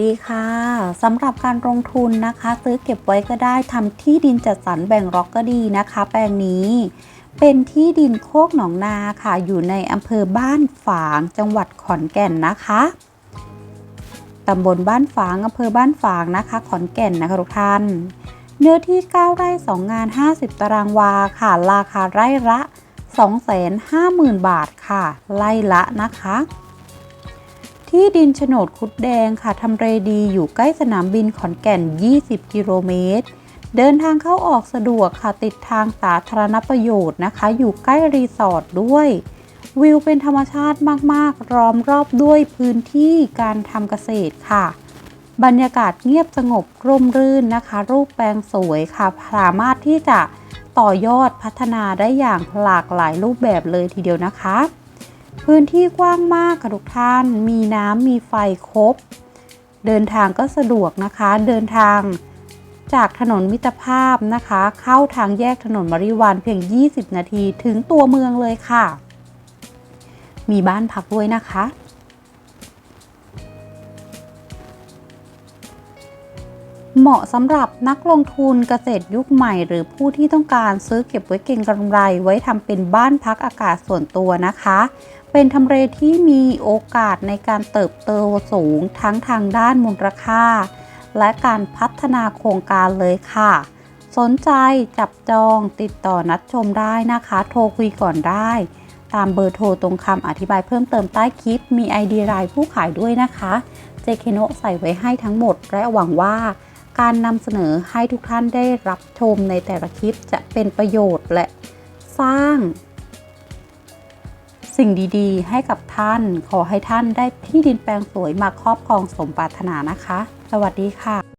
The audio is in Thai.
ดีค่ะสำหรับการลงทุนนะคะ ซื้อเก็บไว้ก็ได้ทำที่ดินจัดสรรแบ่งร็อกก็ดีนะคะ แปลงนี้ เป็นที่ดินโคกหนองนาค่ะ อยู่ในอำเภอบ้านฝางจังหวัดขอนแก่นนะคะตำบลบ้านฝางอำเภอบ้านฝางนะคะ ขอนแก่นนะคะทุกท่าน เนื้อที่ 9 ไร่ 2 งาน 50 ตารางวาค่ะ ราคาไร่ละ 250,000 บาทค่ะ ไร่ละนะคะ ที่ดินโฉนดคุดแดงค่ะทำเรดีอยู่ใกล้สนามบินขอนแก่น 20 กิโลเมตร เดินทางเข้าออกสะดวกค่ะติดทางสาธารณประโยชน์นะคะ อยู่ใกล้รีสอร์ทด้วย วิวเป็นธรรมชาติมากๆ ล้อมรอบด้วยพื้นที่การทำเกษตรค่ะ บรรยากาศเงียบสงบร่มรื่นนะคะ รูปแปลงสวยค่ะ สามารถที่จะต่อยอดพัฒนาได้อย่างหลากหลายรูปแบบเลยทีเดียวนะคะ พื้นที่กว้างมากค่ะทุกท่าน มีน้ำมีไฟครบ เดินทางก็สะดวกนะคะ เดินทางจากถนนมิตรภาพนะคะ เข้าทางแยกถนนมริวานเพียง 20 นาทีถึงตัวเมืองเลยค่ะ มีบ้านพักด้วยนะคะ เหมาะสำหรับนักลงทุนเกษตรยุคใหม่ หรือผู้ที่ต้องการซื้อเก็บไว้เก็งกำไร ไว้ทำเป็นบ้านพักอากาศส่วนตัวนะคะ เป็นทำเลที่มีโอกาสในการเติบโตสูงทั้งทางด้านมูลค่า และการพัฒนาโครงการเลยค่ะ สนใจจับจองติดต่อนัดชมได้นะคะ โทรคุยก่อนได้ ตามเบอร์โทรตรงคำอธิบายเพิ่มเติมใต้คลิป มี ID รายผู้ขายด้วยนะคะเจเคโนใส่ไว้ให้ทั้งหมด และหวังว่าการนำเสนอให้ทุกท่านได้รับชมในแต่ละคลิปจะเป็นประโยชน์และสร้าง สิ่งดีๆ ให้กับท่าน ขอให้ท่านได้ที่ดินแปลงสวยมาครอบครองสมปรารถนานะคะ สวัสดีค่ะ